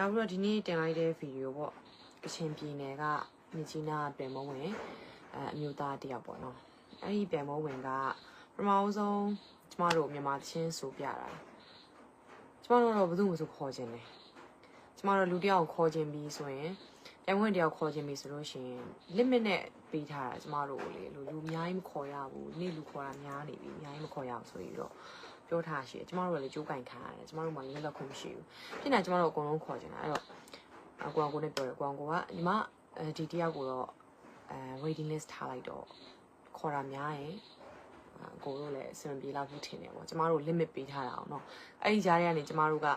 နောက်ပြီးတော့ဒီနေ့တင်လိုက်တဲ့ဗီဒီယိုပေါ့ကချင်ပြည်နယ်ကမြကြီးနားပြန်မဝင်အဲအမျိုးသားတစ်ယောက်ပေါ့နော်အဲ့ဒီပြန်မဝင်ကပထမဆုံးကျမတို့မြန်မာချင်းဆိုပြတာကျမတို့တော့ဘယ်သူမှမဆိုခေါ်ခြင်းတယ်ကျမတို့လူတစ်ယောက်ကိုခေါ်ခြင်းပြီးဆိုရင်ပြန်မဝင်တစ်ယောက်ခေါ်ခြင်းပြီးဆိုလို့ရှိရင် limit နဲ့ပေးထားတာကျမတို့ကိုလေလူလူအများကြီးမခေါ်ရဘူးနေ့လူခေါ်တာများနေပြီအများကြီးမခေါ်ရဘူးဆိုပြီးတော့ ပြောထားရှိတယ်ကျမတို့ကလည်းကြိုးကင်ခံရတယ်ကျမတို့မှလည်းလက်လက်ခွင့်မရှိဘူးဖြစ်နေကျမတို့အကုန်လုံးခေါ်ချင်တာအဲ့တော့အကွာကိုနဲ့ပြောတယ်အကွာကိုကညီမအဲဒီတယောက်ကိုတော့အဲ waiting list ထားလိုက်တော့ခေါ်တာများရင်အကိုတို့လည်းအဆင်ပြေလောက်ဘူးထင်တယ်ပေါ့ကျမတို့ limit ပေးထားတာအောင်နော်အဲ့ဒီကြားထဲကနေကျမတို့က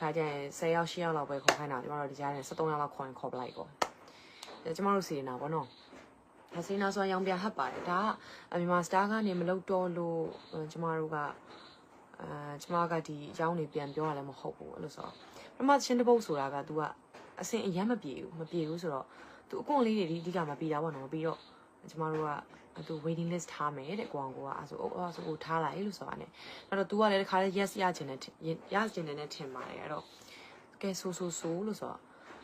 ခါကျရင်10ယောက်10ယောက်လောက်ပဲခေါ်ခိုင်းတာကျမတို့ဒီကြားထဲ73ယောက်လောက်ခေါ်ရင်ခေါ်ပလိုက်ပေါ့ကျမတို့စီနေတာပေါ့နော်အစင်းနာဆိုရောင်ပြဟတ်ပါတယ်ဒါကမြန်မာစတားကနေမလုပ်တော့လို့ကျမတို့က အဲကျမကဒီအကြောင်းတွေပြန်ပြောရလည်းမဟုတ်ဘူးအဲ့လိုဆိုတော့ပထမချင်းတစ်ပုတ်ဆိုတာက तू ကအစင်အရန်မပြေဘူးမပြေဘူးဆိုတော့ तू အကွန်လေးတွေဒီအဓိကမပြေတာပေါ့နော်မပြီးတော့ကျမတို့ကသူ waiting list ထားမယ်တဲ့ကိုအောင်ကိုကအဲဆိုအဲဆိုကိုထားလိုက်လို့ဆိုတာ ਨੇ အဲ့တော့ तू ကလည်းတခါလေ yes ရချင်တယ်ရချင်တယ်နဲ့ထင်ပါတယ်အဲ့တော့ကဲဆိုဆိုဆိုလို့ဆိုတော့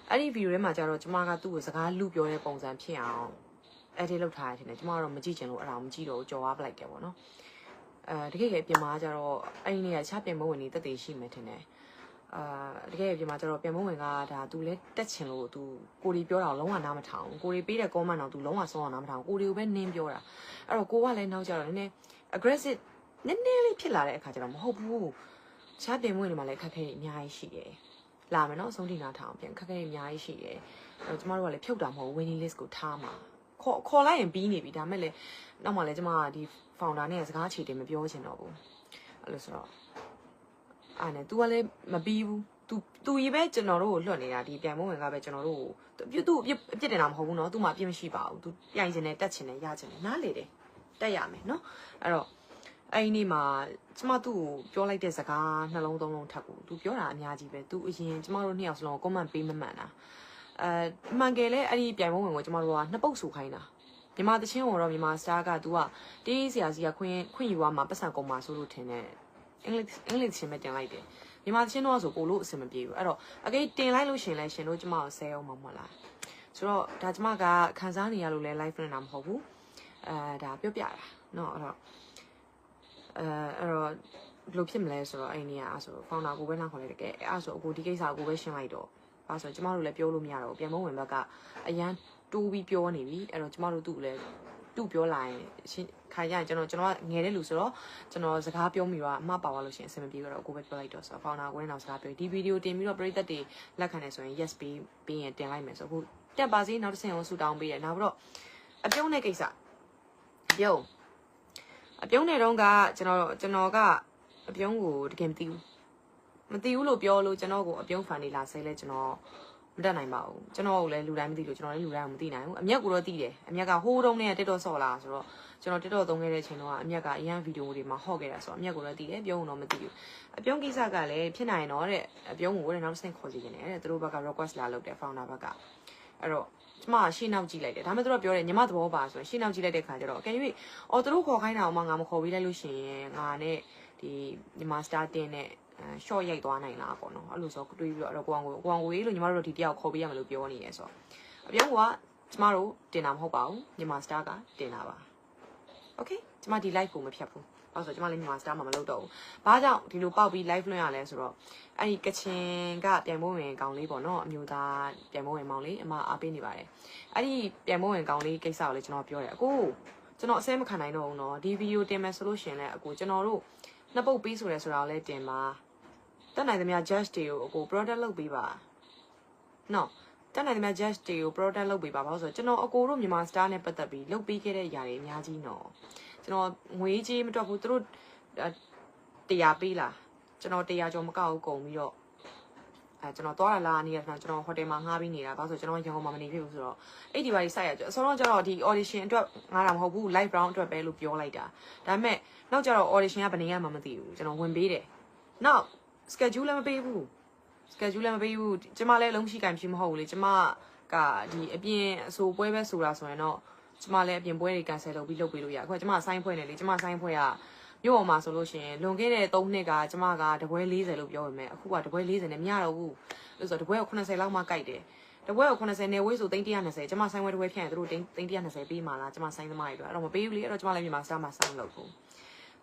အဲ့ဒီ video ထဲမှာကျတော့ကျမကသူ့ကိုစကားလူပြောတဲ့ပုံစံဖြစ်အောင် edit လုပ်ထားရတယ်ထင်တယ်ကျမကတော့မကြည့်ချင်လို့အဲ့ဒါမကြည့်တော့ကြော်သွားပလိုက်တယ်ပေါ့နော် အဲတကယ်ကြီးပြင်မာကျတော့အဲ့ဒီနေ့ကချပြင်မဝင်နေတက်တည်ရှိမယ်ထင်တယ်အာတကယ်ပြင်မာကျတော့ပြင်မဝင်ကဒါသူလဲတက်ချင်လို့သူကိုဒီပြောတာလုံးဝနားမထောင်ကိုဒီပေးတဲ့ comment တော့သူလုံးဝဆုံးအောင်နားမထောင်ကိုဒီကိုပဲနင်းပြောတာအဲ့တော့ကိုကလည်းနောက်ကျတော့နည်းနည်း aggressive နည်းနည်းလေးဖြစ်လာတဲ့အခါကျတော့မဟုတ်ဘူးချပြင်မဝင်နေမှာလည်းခက်ခဲအများကြီးရှိတယ်လာမယ်နော်အဆုံးထိနာထောင်ပြန်ခက်ခဲအများကြီးရှိတယ်အဲ့တော့ကျမတို့ကလည်းဖြုတ်တာမဟုတ် winning list ကိုထားမှာခေါ်ခေါ်လိုက်ရင်ပြီးနေပြီဒါမဲ့လည်းနောက်မှလည်းကျမကဒီ founder နဲ့စကားချေတယ်မပြောချင်တော့ဘူးအဲ့လိုဆိုတော့အာနဲ့ तू ကလည်းမပြီးဘူး तू तू ကြီးပဲကျွန်တော်တို့ကိုလွတ်နေတာဒီပြန်မဝင်ကပဲကျွန်တော်တို့ကိုပြ तू အပြစ်အပြစ်တင်တာမဟုတ်ဘူးเนาะ तू မှအပြစ်မရှိပါဘူး तू ပြိုင်ချင်တယ်တက်ချင်တယ်ရချင်တယ်နားလေတယ်တက်ရမယ်เนาะအဲ့တော့အဲ့ဒီနေ့မှာကျမသူ့ကိုပြောလိုက်တဲ့စကားနှလုံးသုံးလုံးထပ်ကို तू ပြောတာအများကြီးပဲ तू အရင်ကျမတို့နှစ်ယောက်စလုံး comment ပေးမမှန်တာအဲမှန်ကယ်လဲအဲ့ဒီပြိုင်မဝင်ကိုကျမတို့ကနှစ်ပုတ်ဆူခိုင်းတာ မြန်မာတချင်းဝင်တော့မြန်မာစတားက तू ကတေးဆရာစီကခွင့်ခွင့်ယူရမှာပတ်စံကုန်မှာဆိုလို့ထင်တယ်အင်္ဂလိပ်အင်္ဂလိပ်ချင်းပဲတင်လိုက်တယ်မြန်မာတချင်းတော့ဆိုပို့လို့အဆင်မပြေဘူးအဲ့တော့အကိတင်လိုက်လို့ရှင်လဲရှင်တို့ကျမကိုဆဲအောင်မမဟုတ်လားဆိုတော့ဒါကျမကခံစားနေရလို့လဲ live နဲ့တာမဟုတ်ဘူးအဲဒါပြောပြတာเนาะအဲ့တော့အဲအဲ့တော့ဘယ်လိုဖြစ်မလဲဆိုတော့အဲ့ဒီကအဲ့ဆို founder ကိုပဲနှောက်ခေါ်လိုက်တကယ်အဲ့ဆိုအခုဒီကိစ္စကိုပဲရှင်းလိုက်တော့အဲ့ဆိုကျမတို့လည်းပြောလို့မရတော့ဘူးပြန်မဝင်ဘက်ကအရန် တိုးပြီးပြောနေပြီအဲ့တော့ကျမတို့သူ့ကိုလည်းသူ့ပြောလာရင်ရှင်းခါရရင်ကျွန်တော်ကျွန်တော်ကငယ်တဲ့လူဆိုတော့ကျွန်တော်စကားပြောမိတော့အမှားပါသွားလို့ရှိရင်အဆင်မပြေတော့ကိုပဲပြောလိုက်တော့ဆိုတော့ founder ကိုလည်းနောက်စကားပြောဒီဗီဒီယိုတင်ပြီးတော့ပရိသတ်တွေလက်ခံနေဆိုရင် yes ပြီးပြီးရင်တင်လိုက်မယ်ဆိုအခုတက်ပါစေနောက်တစ်ဆင့်အောင်ဆူတောင်းပေးတယ်နောက်ပြီးတော့အပြုံးတဲ့ကိစ္စအပြုံးအပြုံးတဲ့တုန်းကကျွန်တော်ကျွန်တော်ကအပြုံးကိုတကယ်မသိဘူးမသိဘူးလို့ပြောလို့ကျွန်တော်ကိုအပြုံးဖန်နေလာဆဲလဲကျွန်တော် မတတ်နိုင်ပါဘူးကျွန်တော်ကလည်းလူတိုင်းမသိလို့ကျွန်တော်လည်းလူတိုင်းမသိနိုင်ဘူးအမျက်ကိုတော့သိတယ်အမျက်ကဟိုးတုံးနဲ့တက်တော့ဆော့လာဆိုတော့ကျွန်တော်တက်တော့သုံးခဲ့တဲ့ချိန်တော့အမျက်ကအရန်ဗီဒီယိုတွေမှာဟော့ခဲ့တာဆိုတော့အမျက်ကိုတော့သိတယ်ပြုံးတော့မသိဘူးအပြုံးကိစ္စကလည်းဖြစ်နိုင်တော့တဲ့အပြုံးကိုလည်းနောက်တစ်ဆင့်ခေါ်စီနေတယ်သူတို့ဘက်က request လာလုပ်တယ် founder ဘက်ကအဲ့တော့ကျမရှေ့နောက်ကြည့်လိုက်တယ်ဒါမှမဟုတ်သူတို့ပြောတယ်ညီမသဘောပါဆိုရင်ရှေ့နောက်ကြည့်လိုက်တဲ့ခါကျတော့အကယ်၍အော်သူတို့ခေါ်ခိုင်းတာအောင်မှငါမခေါ်ပြီးလိုက်လို့ရှိရင်ငါနဲ့ဒီညီမ star တင်နဲ့အဲ short ရိုက်သွားနိုင်လားပေါ့နော်အဲ့လိုဆိုတွေးပြီးတော့အဲ့တော့ကိုအောင်ကိုကိုအောင်ကိုရေးလို့ညီမတို့ဒီတယောက်ခေါ်ပေးရမယ်လို့ပြောနေရဲဆိုတော့အပြောင်းကကျမတို့တင်တာမဟုတ်ပါဘူးညီမ star ကတင်တာပါโอเคကျမဒီ live ကိုမဖြတ်ဘူးအဲ့ဆိုကျမလည်းညီမ star မှာမလုပ်တော့ဘူးဘာကြောင့်ဒီလိုပေါက်ပြီး live လွှင့်ရလဲဆိုတော့အဲ့ဒီကချင်ကပြန်မိုးဝင်ကောင်လေးပေါ့နော်အမျိုးသားပြန်မိုးဝင်မောင်လေးအမအားပေးနေပါတယ်အဲ့ဒီပြန်မိုးဝင်ကောင်လေးကိစ္စကိုလည်းကျွန်တော်ပြောတယ်အကိုကျွန်တော်အစဲမခံနိုင်တော့ဘူးเนาะဒီဗီဒီယိုတင်မယ်ဆိုလို့ရှင်လဲအကိုကျွန်တော်တို့နှစ်ပုတ်ပြီးဆိုရဲဆိုတာကိုလည်းတင်ပါ တက်နိုင်သမျှ judge တွေကိုအကို product လုပ်ပေးပါနော်တက်နိုင်သမျှ judge တွေကို product လုပ်ပေးပါဘာလို့ဆိုတော့ကျွန်တော်အကိုတို့မြန်မာ star နဲ့ပတ်သက်ပြီးလုပ်ပေးခဲ့တဲ့ຢာတွေအများကြီးနော်ကျွန်တော်ငွေကြီးမတွက်ဘူးသူတို့တရားပေးလားကျွန်တော်တရားကျော်မကောက်ဘူးကုန်ပြီးတော့အဲကျွန်တော်သွားရလားအနေနဲ့ကျွန်တော်ဟိုတယ်မှာငှားပြီးနေတာဘာလို့ဆိုကျွန်တော်ရန်ကုန်မှာမနေဖြစ်ဘူးဆိုတော့အဲ့ဒီဘာကြီးစိုက်ရကြအစောတော့ကျတော့ဒီ audition အတွက်ငှားတာမဟုတ်ဘူး live round အတွက်ပဲလို့ပြောလိုက်တာဒါပေမဲ့နောက်ကျတော့ audition ကဘယ်နေရမှမသိဘူးကျွန်တော်ဝင်ပေးတယ်နောက် schedule လည်းမပေးဘူး schedule လည်းမပေးဘူးကျမလည်းလုံးရှိကင်ဖြစ်မဟုတ်ဘူးလေကျမကဒီအပြင်အဆိုပွဲပဲဆိုတာဆိုရင်တော့ကျမလည်းအပြင်ပွဲတွေ cancel လုပ်ပြီးလုပ်ပေးလို့ရအခုကကျမဆိုင်းဖွဲ့နေလေကျမဆိုင်းဖွဲ့ကမြို့ပေါ်မှာဆိုလို့ရှိရင်လွန်ခဲ့တဲ့3နှစ်ကကျမကတပွဲ40လို့ပြောပေမဲ့အခုကတပွဲ40နဲ့မရတော့ဘူးလို့ဆိုတော့တပွဲကို80လောက်မှကြိုက်တယ်တပွဲကို80နေဝေးဆို320ကျမဆိုင်ဝဲတပွဲဖြန့်ရင်သူတို့320ပေးမှာလားကျမဆိုင်သမားတွေအတွက်အဲ့တော့မပေးဘူးလေအဲ့တော့ကျမလည်းမြန်မာစတာမှာဆိုင်လုပ်ဖို့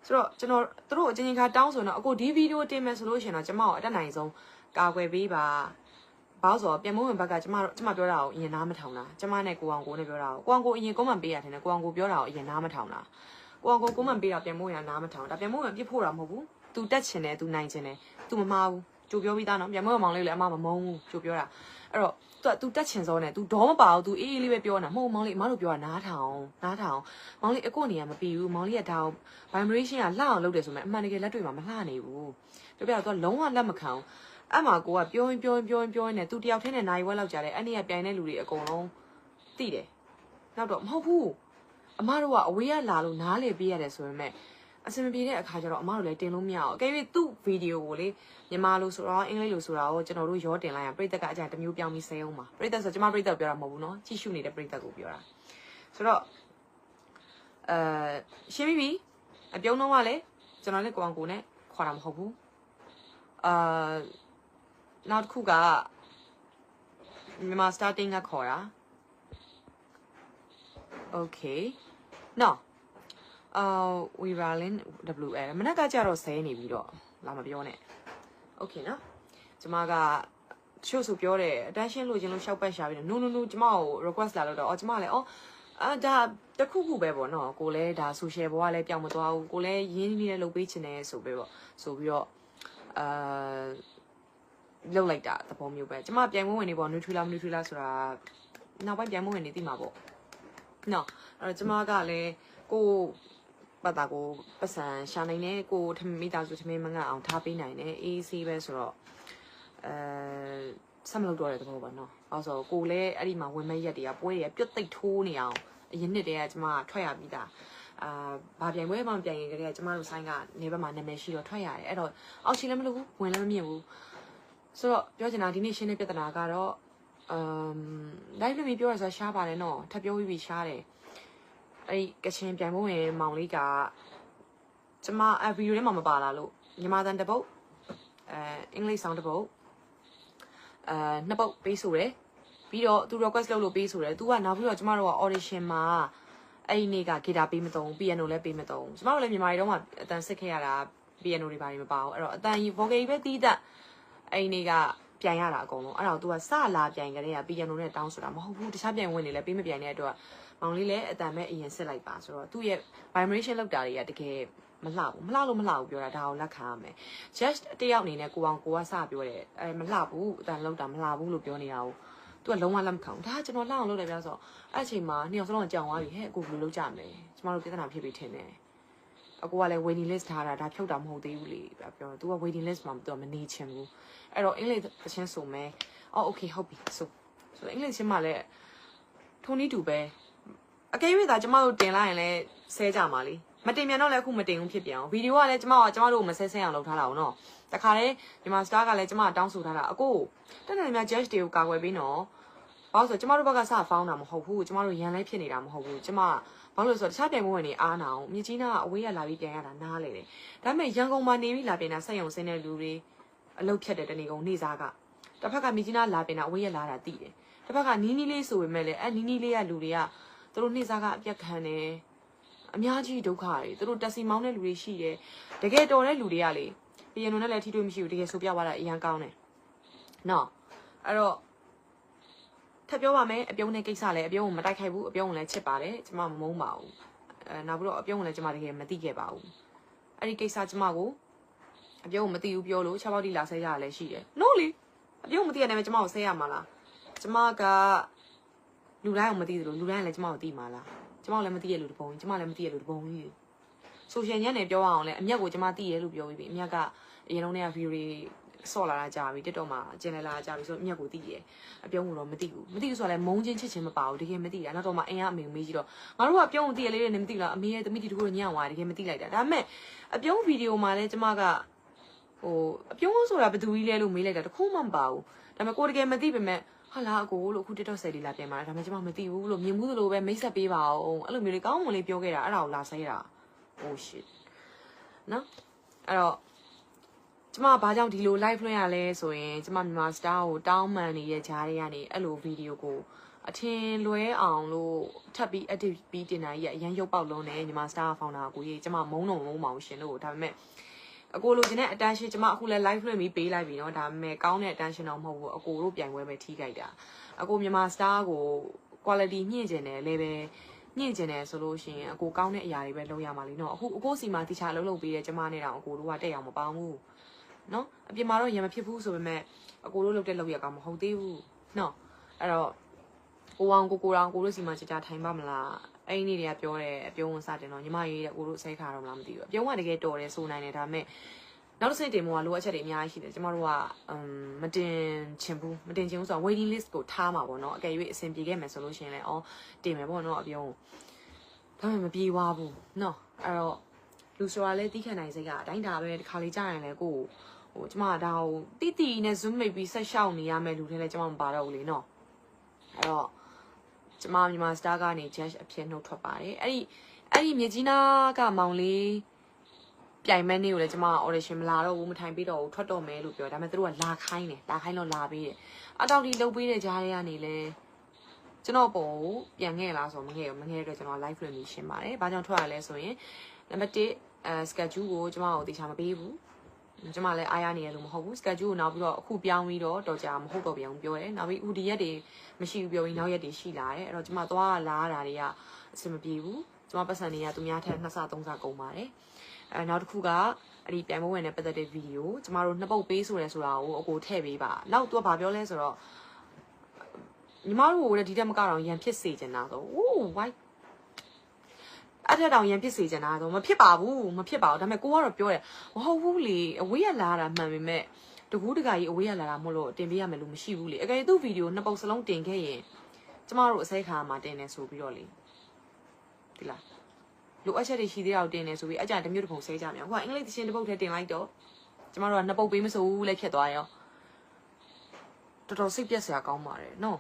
ဆိုတော့ကျွန်တော်သူတို့အချင်းချင်းခါတောင်းဆိုတော့အခုဒီဗီဒီယိုတင်မယ်ဆိုလို့ရှိရင်တော့ကျမကိုအတက်နိုင်ဆုံးကာကွယ်ပေးပါဘာလို့ဆိုတော့ပြန်မဝင်ဘက်ကကျမတို့ကျမပြောတာကိုအရင်နားမထောင်တာကျမနဲ့ကိုအောင်ကိုနဲ့ပြောတာကိုကိုအောင်ကိုအရင်ကွန်မန့်ပေးရတယ်နဲ့ကိုအောင်ကိုပြောတာကိုအရင်နားမထောင်တာကိုအောင်ကိုကွန်မန့်ပေးတာပြန်မဝင်ရနားမထောင်ဒါပြန်မဝင်ပြစ်ဖို့တာမဟုတ်ဘူး तू တက်ချင်တယ် तू နိုင်ချင်တယ် तू မမှားဘူးကြိုပြောပြီးသားနော်ပြန်မဝင်မောင်လေးလည်းအမမမုန်းဘူးကြိုပြောတာ အဲ့တော့ तू तू တက်ချင်စောနဲ့ तू ဒေါမပါဘူး तू အေးအေးလေးပဲပြောနေတာမဟုတ်ဘူးမောင်လေးအမတို့ပြောတာနားထောင်နားထောင်မောင်လေးအကိုနေရမပြီးဘူးမောင်လေးကဒါကို vibration ကလှအောင်လုပ်တယ်ဆိုမှအမှန်တကယ်လက်တွေ့မှာမလှနေဘူးပြောပြတော့ तू လုံးဝလက်မခံဘူးအဲ့မှာကိုကပြောရင်ပြောရင်ပြောရင်ပြောရင်နဲ့ तू တယောက်တည်းနဲ့နိုင်ဝဲလောက်ကြတယ်အဲ့နေ့ကပြိုင်တဲ့လူတွေအကုန်လုံးသိတယ်နောက်တော့မဟုတ်ဘူးအမတို့ကအဝေးကလာလို့နားလေပေးရတယ်ဆိုပေမဲ့ အစင်မပြေတဲ့အခါကျတော့အမတို့လည်းတင်လို့မရအောင်အကယ်၍သူ့ဗီဒီယိုကိုလေမြန်မာလိုဆိုတော့အင်္ဂလိပ်လိုဆိုတာကိုကျွန်တော်တို့ရောတင်လိုက်ရင်ပြိသက်ကအကြံတစ်မျိုးပြောင်းပြီးဆဲအောင်ပါပြိသက်ဆိုကျွန်မပြိသက်ကိုပြောတာမဟုတ်ဘူးเนาะကြည့်ရှုနေတဲ့ပြိသက်ကိုပြောတာဆိုတော့အဲရှင်းပြီပြီအပြုံးတော့ကလည်းကျွန်တော်လည်းကိုအောင်ကိုနဲ့ခေါ်တာမဟုတ်ဘူးအာနောက်တစ်ခုကမြန်မာ starting ကခေါ်တာ okay no အာ we rolling wl မနက်ကကြတော့ဆဲနေပြီးတော့လာမပြောနဲ့ okay နော်ကျမကချို့ဆိုပြောတယ် attention လို့ခြင်းလို့ရှောက်ပတ်ရှာပြီးတော့ no no no ကျမကို request လာလို့တော့အော်ကျမလည်းအော်အာဒါတခုခုပဲပေါ့နော်ကိုလည်းဒါ social ဘဝလည်းပြောင်းမသွားဘူးကိုလည်းရင်းနှီးလေးလုပ်ပေးချင်တယ်ဆိုပြီးတော့ဆိုပြီးတော့အာလောက်လိုက်တာသဘောမျိုးပဲကျမပြိုင်ပွဲဝင်နေပေါ့ Nutella Nutella ဆိုတာနောက်ပိုင်းပြိုင်ပွဲဝင်နေသိမှာပေါ့နော်အဲ့တော့ကျမကလည်းကို ပတ်တာကိုပတ်စံရှာနိုင်တယ်ကိုထမိသားစုထမင်းမငတ်အောင်ထားပေးနိုင်တယ်အေးဆေးပဲဆိုတော့အဲဆက်မလုပ်တော့တဲ့သဘောပါနော်။အဲဆိုကိုလည်းအဲ့ဒီမှာဝင်မဲ့ရက်တွေကပွဲတွေကပြုတ်သိပ်ထိုးနေအောင်အရင်နှစ်တည်းကကျမထွက်ရပြီးသားအာဘာပြိုင်ပွဲမှမပြိုင်ရင်တည်းကကျမတို့ဆိုင်ကနေဘက်မှာနာမည်ရှိတော့ထွက်ရတယ်အဲ့တော့အောက်ချီလည်းမလုပ်ဘူးဝင်လည်းမမြင်ဘူးဆိုတော့ပြောချင်တာဒီနေ့ရှင်းတဲ့ပြဿနာကတော့အမ် live လို့ပြောရဆိုရှားပါတယ်နော်ထပ်ပြောပြီးပြီရှားတယ် အဲ့ဒီကချင်ပြိုင်ပွဲဝင်မောင်လေးကကျမအဗီဒီယိုထဲမှာမပါလာလို့မြန်မာတန်တစ်ပုတ်အဲအင်္ဂလိပ်ဆောင်တစ်ပုတ်အဲနှစ်ပုတ်ပေးဆိုတယ်ပြီးတော့သူ request လုပ်လို့ပေးဆိုတယ် तू ကနောက်ပြီးတော့ကျမတို့က audition မှာအဲ့ဒီနေ့က guitar ပေးမသုံး piano လည်းပေးမသုံးကျမတို့လည်းမြန်မာပြည်တော့မှအတန်စစ်ခဲ့ရတာ piano တွေဘာတွေမပါဘူးအဲ့တော့အတန်ကြီး vocal ကြီးပဲတီးတတ်အဲ့ဒီနေ့ကပြိုင်ရတာအကုန်လုံးအဲ့တော့ तू ကစလာပြိုင်ကြတဲ့က piano နဲ့တောင်းဆိုတာမဟုတ်ဘူးတခြားပြိုင်ဝင်နေလည်းပေးမပြိုင်တဲ့အတွက် မောင်လေးလည်းအတန်မဲ့အရင်စစ်လိုက်ပါဆိုတော့သူ့ရဲ့ vibration လောက်တာတွေကတကယ်မလှဘူးမလှလို့မလှဘူးပြောတာဒါကိုလက်ခံရမယ် just တယောက်အနေနဲ့ကိုအောင်ကိုကစပြောတယ်အဲမလှဘူးအတန်လောက်တာမလှဘူးလို့ပြောနေတာကိုသူကလုံးဝလက်မခံဘူးဒါကကျွန်တော်လှအောင်လုပ်တယ်ပြောဆိုအဲ့အချိန်မှာနှစ်ယောက်စလုံးကြောင်သွားပြီဟဲ့အကိုဘယ်လိုလုပ်ကြမလဲကျမတို့ပြဿနာဖြစ်ပြီးထင်တယ်အကိုကလည်း waiting list ထားတာဒါဖြုတ်တာမဟုတ်သေးဘူးလေပြောတော့ तू က waiting list မှာသူကမနေချင်ဘူးအဲ့တော့အင်္ဂလိပ်သချင်းဆိုမယ်အော် okay ဟုတ်ပြီဆိုဆိုအင်္ဂလိပ်ချင်းမှလည်းထုံးနီးတူပဲ အကယ်၍သာကျမတို့တင်လိုက်ရင်လည်းဆဲကြမှာလीမတင်ပြန်တော့လည်းအခုမတင်ဘူးဖြစ်ပြန်အောင်ဗီဒီယိုကလည်းကျမကကျမတို့ကိုမဆဲဆဲအောင်လုပ်ထားတာအောင်နော်တခါလေမြန်မာစတားကလည်းကျမကတောင်းဆိုထားတာအကိုတက်တယ်များ judge တွေကိုကာကွယ်ပေးနော်ဘာလို့ဆိုကျမတို့ဘက်ကစဖောင်းတာမဟုတ်ဘူးကျမတို့ရန်လဲဖြစ်နေတာမဟုတ်ဘူးကျမဘာလို့လဲဆိုတော့တခြားပြိုင်ပွဲဝင်နေအားနာအောင်မြကြီးနာကအဝေးရလာပြီးပြန်ရတာနားလေတယ်ဒါပေမဲ့ရန်ကုန်မှာနေပြီးလာပြန်တာဆက်ယုံစင်းတဲ့လူတွေအလုပ်ဖြတ်တဲ့တနေကုန်နေစားကတစ်ဖက်ကမြကြီးနာလာပြန်တာအဝေးရလာတာတိတယ်တစ်ဖက်ကနီးနီးလေးဆိုပေမဲ့လည်းအဲနီးနီးလေးကလူတွေက သူတို့နေစားကအပြက်ခံတယ်အများကြီးဒုက္ခတွေသူတို့တက်စီမောင်းတဲ့လူတွေရှိတယ်တကယ်တော်တဲ့လူတွေကလေပြန်လို့လည်းထိတွေ့မရှိဘူးတကယ်ဆိုပြသွားတာအရန်ကောင်းတယ်နော်အဲ့တော့ထပ်ပြောပါမယ်အပြုံးတဲ့ကိစ္စလည်းအပြုံးကိုမတိုက်ခိုက်ဘူးအပြုံးကိုလည်းချစ်ပါတယ်ကျမမမုန်းပါဘူးအဲနောက်ပြီးတော့အပြုံးကိုလည်းကျမတကယ်မသိခဲ့ပါဘူးအဲ့ဒီကိစ္စကျမကိုအပြုံးကိုမသိဘူးပြောလို့6ပေါက်တိလာဆဲရရလည်းရှိတယ်လို့လေအပြုံးမသိရတဲ့ကျမကိုဆဲရမှာလားကျမက လူတိုင်းကိုမသိသလိုလူတိုင်းလည်းကျမကိုသိမှာလားကျမလည်းမသိရလို့တပုံကြီးကျမလည်းမသိရလို့တပုံကြီးဆိုရှယ်ညက်နဲ့ပြောအောင်လဲအမျက်ကိုကျမသိရလို့ပြောပြီးပြီအမျက်ကအရင်လုံးကဗီဒီယိုတွေဆော့လာတာကြာပြီတက်တော့မှကျင်လည်လာကြာပြီဆိုအမျက်ကိုသိရအပြုံးကိုတော့မသိဘူးမသိဘူးဆိုတော့လည်းမုန်းချင်းချစ်ချင်းမပါဘူးတကယ်မသိတာနောက်တော့မှအိမ်ကအမေမေးကြည့်တော့ငါတို့ကပြုံးကိုသိရလေးတွေနဲ့မသိလားအမေရဲ့သမီးတီတကူညံ့သွားတကယ်မသိလိုက်တာဒါပေမဲ့အပြုံးဗီဒီယိုမှာလဲကျမကဟိုအပြုံးဆိုတာဘယ်သူကြီးလဲလို့မေးလိုက်တာတခုမှမပါဘူးဒါပေမဲ့ကိုတကယ်မသိပေမဲ့ ဟာလာအကိုလို့အခု TikTok ဆယ်လေးလာပြန်มาဒါပေမဲ့ကျမမသိဘူးလို့မြင်မှုသလိုပဲမိတ်ဆက်ပေးပါအောင်အဲ့လိုမျိုးလေးကောင်းမွန်လေးပြောခဲ့တာအဲ့ဒါကိုလာဆဲတာ oh shit နော်အဲ့တော့ကျမဘာကြောင့်ဒီလို live လွှင့်ရလဲဆိုရင်ကျမမြန်မာ star ကိုတောင်းပန်နေတဲ့ဂျားတွေကနေအဲ့လိုဗီဒီယိုကိုအထင်လွဲအောင်လို့ထပ်ပြီး edit ပြီးတင်တာကြီးကအရန်ရုပ်ပေါက်လုံးနဲ့မြန်မာ star founder ကိုကြီးကျမမုန်းတော့မုန်းမအောင်ရှင်လို့ဒါပေမဲ့ အကိုလိုချင်တဲ့ attention ကျမအခုလဲ live လွှင့်ပြီးပေးလိုက်ပြီเนาะဒါပေမဲ့ကောင်းတဲ့ attention တော့မဟုတ်ဘူးအကိုတို့ပြိုင်ပွဲပဲထိကြိုက်တာအကိုမြန်မာ star ကို quality မြင့်ကျင်တယ် level မြင့်ကျင်တယ်ဆိုလို့ရှိရင်အကိုကောင်းတဲ့အရာတွေပဲလုပ်ရမှာလीเนาะအခုအကိုစီမှာတိချာလုံးလုံးပေးတယ်ကျမနဲ့တော့အကိုတို့ကတက်အောင်မပေါင်းဘူး နော်အပြင်မှာတော့ရံမဖြစ်ဘူးဆိုပေမဲ့အကိုတို့လုပ်တဲ့လုပ်ရကောင်မဟုတ်သေးဘူးနော်အဲ့တော့ကိုအောင်ကိုကိုတောင်ကိုတို့စီမှာကြာကြာထိုင်ပါမလား အဲ့ဒီနေ့တွေကပြောတယ်အပြုံးဝင်စတင်တော့ညီမရေးတဲ့ကိုတို့ဆဲခါတော့မလားမသိဘူးအပြုံးကတကယ်တော်တယ်ဆိုနိုင်တယ်ဒါပေမဲ့နောက်တစ်ဆင့်တင်မို့ကလိုအပ်ချက်တွေအများကြီးရှိတယ်ကျမတို့ကအမ်မတင်ချင်ဘူးမတင်ချင်ဘူးဆိုတော့ waiting list ကိုထားမှာပေါ့နော်အကယ်၍အဆင်ပြေခဲ့မယ်ဆိုလို့ရှိရင်လည်းအော်တင်မယ်ပေါ့နော်အပြုံးဒါပေမဲ့မပြေဝဘူးနော်အဲ့တော့လူဆိုတာလဲတီးခံနိုင်စိတ်ကအတိုင်းဒါပဲတစ်ခါလေကြာရင်လည်းကိုကိုဟိုကျမဒါဟိုတိတိနဲ့ zoom မိတ်ပြီးဆက်ရှောက်နေရမယ်လူတွေလည်းကျမမပါတော့ဘူးလေနော်အဲ့တော့ ကျမမြန်မာ star ကနေ judge အဖြစ်နှုတ်ထွက်ပါတယ်အဲ့ဒီအဲ့ဒီမြေကြီးနာကမောင်လေးပြိုင်မဲ့နေ့ကိုလည်းကျမ audition မလာတော့ဘူးမထိုင်ပြီးတော့ဘူးထွက်တော့မယ်လို့ပြောဒါပေမဲ့သူတို့ကလာခိုင်းတယ်လာခိုင်းတော့လာပေးတယ်အတောက်ဒီလှုပ်ပေးတဲ့ကြားတွေကနေလဲကျွန်တော်ပုံကိုပြန်ခဲ့လားဆိုတော့မခဲ့ဘူးမခဲ့တဲ့အတွက်ကျွန်တော် live လွှင့်ပြီးရှင်းပါတယ်။ဘာကြောင့်ထွက်ရလဲဆိုရင်နံပါတ်1အဲ schedule ကိုကျမတို့တေချာမပေးဘူး။ ကျမလည်းအားရနေရလို့မဟုတ်ဘူး schedule ကိုနောက်ပြီးတော့အခုပြောင်းပြီးတော့တော်ကြာမဟုတ်တော့ပြန်ဘူးပြောတယ်။နောက်ပြီးဦးဒီရက်တွေမရှိဘူးပြောပြီးနောက်ရက်တွေရှိလာတယ်။အဲ့တော့ကျမသွားလာရတာတွေကအဆင်မပြေဘူး။ကျမပတ်စံတွေကသူများထက်နှစ်ဆသုံးဆကုန်ပါတယ်။အဲနောက်တစ်ခုကအဲ့ဒီပြန်မဝင်တဲ့ပတ်သက်တဲ့ဗီဒီယိုကျမတို့နှစ်ပုတ်ပေးဆိုရဲဆိုတာကိုအကိုထည့်ပေးပါ။နောက်သူကဘာပြောလဲဆိုတော့ညီမတို့ကိုလည်းဒီတက်မကတော့ရန်ဖြစ်စေချင်တာဆို။အိုး why အဲ့တဲ့တောင်ရန်ဖြစ်စေချင်တာဆိုမဖြစ်ပါဘူးမဖြစ်ပါဘူးဒါပေမဲ့ကိုကတော့ပြောတယ်မဟုတ်ဘူးလေအဝေးရလာတာမှန်ပေမဲ့တကူးတကကြီးအဝေးရလာတာမဟုတ်လို့တင်ပေးရမယ်လို့မရှိဘူးလေအကယ်သူ့ဗီဒီယိုနှစ်ပုတ်စလုံးတင်ခဲ့ရင်ကျမတို့အစိတ်ခါမှာတင်နေဆိုပြီးတော့လေဒီလားလိုအပ်ချက်တွေရှိသေးတာကိုတင်နေဆိုပြီးအကြံတစ်မျိုးတစ်ပုံဆဲကြမြောက်ဟိုကအင်္ဂလိပ်သရှင်တစ်ပုတ်ထဲတင်လိုက်တော့ကျမတို့ကနှစ်ပုတ်ပေးမစိုးဘူးလည်းဖြစ်သွားရောတော်တော်စိတ်ပြက်စရာကောင်းပါတယ်နော်